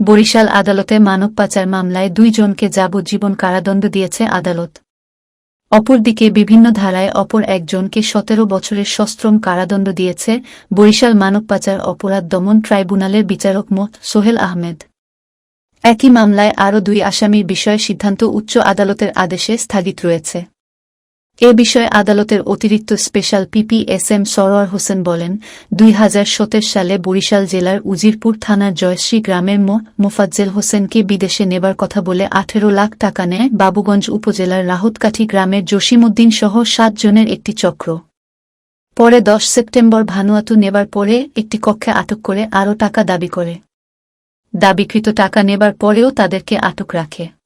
বরিশাল আদালতে মানব পাচার মামলায় দুইজনকে যাবজ্জীবন কারাদণ্ড দিয়েছে আদালত। অপরদিকে বিভিন্ন ধারায় অপর একজনকে সতেরো বছরের সশ্রম কারাদণ্ড দিয়েছে বরিশাল মানব পাচার অপরাধ দমন ট্রাইব্যুনালের বিচারক মোট সোহেল আহমেদ। একই মামলায় আরও দুই আসামির বিষয়ে সিদ্ধান্ত উচ্চ আদালতের আদেশে স্থগিত রয়েছে। এ বিষয়ে আদালতের অতিরিক্ত special PP S M Sarowar Hossain বলেন, দুই হাজার সতেরো সালে বরিশাল জেলার উজিরপুর থানার জয়শ্রী গ্রামের মো মোফাজ্জেল হোসেনকে বিদেশে নেবার কথা বলে আঠেরো লাখ টাকা নেয় বাবুগঞ্জ উপজেলার রাহতকাঠি গ্রামের জসিমউদ্দিন সহ সাত জনের একটি চক্র। পরে দশ সেপ্টেম্বর ভানুয়াতু নেবার পরে একটি কক্ষে আটক করে আরও টাকা দাবি করে। দাবিকৃত টাকা নেবার পরেও তাদেরকে আটক রাখে।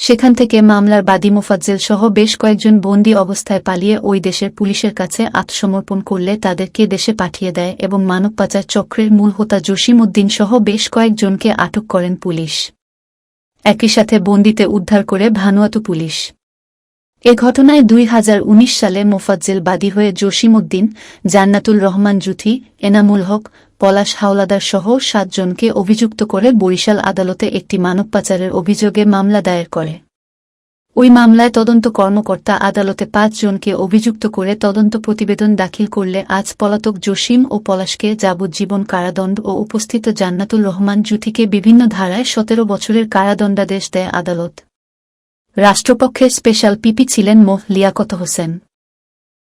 সেখান থেকে মামলার বাদী মোফাজ্জেল সহ বেশ কয়েকজন বন্দী অবস্থায় পালিয়ে ওই দেশের পুলিশের কাছে আত্মসমর্পণ করলে তাদেরকে দেশে পাঠিয়ে দেয় এবং মানব পাচার চক্রের মূল হোতা জসিম উদ্দিন সহ বেশ কয়েকজনকে আটক করেন পুলিশ। একই সাথে বন্দিতে উদ্ধার করে ভানুয়াতু পুলিশ। এ ঘটনায় দুই হাজার উনিশ সালে মোফাজ্জেল বাদী হয়ে জসিম উদ্দিন জান্নাতুল রহমান জুথি, এনামুল হক, পলাশ হাওলাদার সহ সাতজনকে অভিযুক্ত করে বরিশাল আদালতে একটি মানব পাচারের অভিযোগে মামলা দায়ের করে। ওই মামলায় তদন্ত কর্মকর্তা আদালতে পাঁচজনকে অভিযুক্ত করে তদন্ত প্রতিবেদন দাখিল করলে আজ পলাতক জসিম ও পলাশকে যাবজ্জীবন কারাদণ্ড ও উপস্থিত জান্নাতুল রহমান জুথিকে বিভিন্ন ধারায় সতেরো বছরের কারাদণ্ডাদেশ দেয় আদালত। রাষ্ট্রপক্ষের স্পেশাল পিপি ছিলেন মোহ লিয়াকত হোসেন।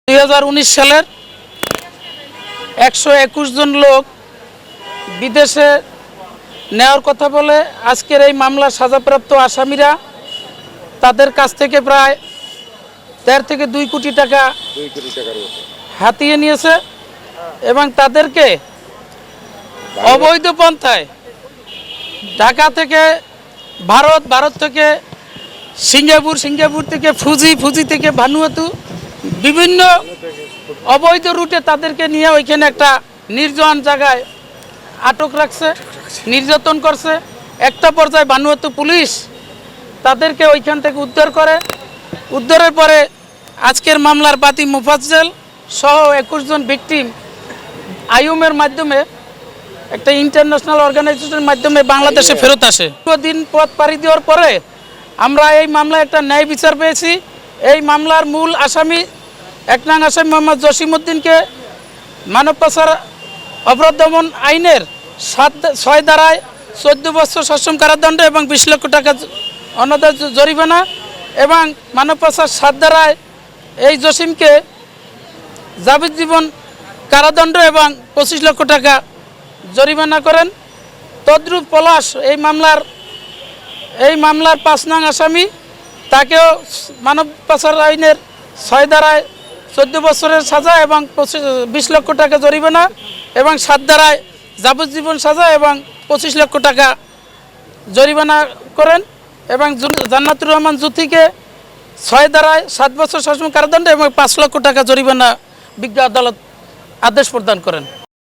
দুই হাজার উনিশ সালের একশো একুশ জন লোক বিদেশে নেওয়ার কথা বলে আজকের এই মামলার সাজাপ্রাপ্ত আসামিরা তাদের কাছ থেকে প্রায় দেড় থেকে দুই কোটি টাকা হাতিয়ে নিয়েছে এবং তাদেরকে অবৈধ পন্থায় ঢাকা থেকে ভারত ভারত থেকে সিঙ্গাপুর সিঙ্গাপুর থেকে ফুজি ফুজি থেকে ভানুয়াতু বিভিন্ন অবৈধ রুটে তাদেরকে নিয়ে ওইখানে একটা নির্জন জায়গায় আটক রাখছে নির্যাতন করছে। একটা পর্যায়ে ভানুয়াতু পুলিশ তাদেরকে ওইখান থেকে উদ্ধার করে। উদ্ধারের পরে আজকের মামলার বাতি মুফাজ্জেল সহ একুশ জন ভিকটিম আইউমের মাধ্যমে একটা ইন্টারন্যাশনাল অর্গানাইজেশনের মাধ্যমে বাংলাদেশে ফেরত আসে। দিন পথ পাড়ি দেওয়ার পরে আমরা এই মামলায় একটা ন্যায় বিচার পেয়েছি। এই মামলার মূল আসামি এক নং আসামি মোহাম্মদ জসিমউদ্দিনকে মানব পাচার অপরাধ দমন আইনের সাত ছয় ধারায় চোদ্দ বছর সশ্রম কারাদণ্ড এবং বিশ লক্ষ টাকা জ- জরিমানা এবং মানব পাচার সাত ধারায় এই জসিমকে যাবজ্জীবন কারাদণ্ড এবং পঁচিশ লক্ষ টাকা জরিমানা করেন। তদ্রুপ পলাশ এই মামলার এই মামলার পাঁচ নং আসামি, তাকেও মানব পাচার আইনের ছয় ধারায় চোদ্দ বছরের সাজা এবং বিশ লক্ষ টাকা জরিমানা এবং সাত ধারায় যাবজ্জীবন সাজা এবং পঁচিশ লক্ষ টাকা জরিমানা করেন এবং জান্নাতুর রহমান জ্যোতিকে ছয় ধারায় সাত বছর শাসন কারাদণ্ড এবং পাঁচ লক্ষ টাকা জরিমানা বিজ্ঞ আদালত আদেশ প্রদান করেন।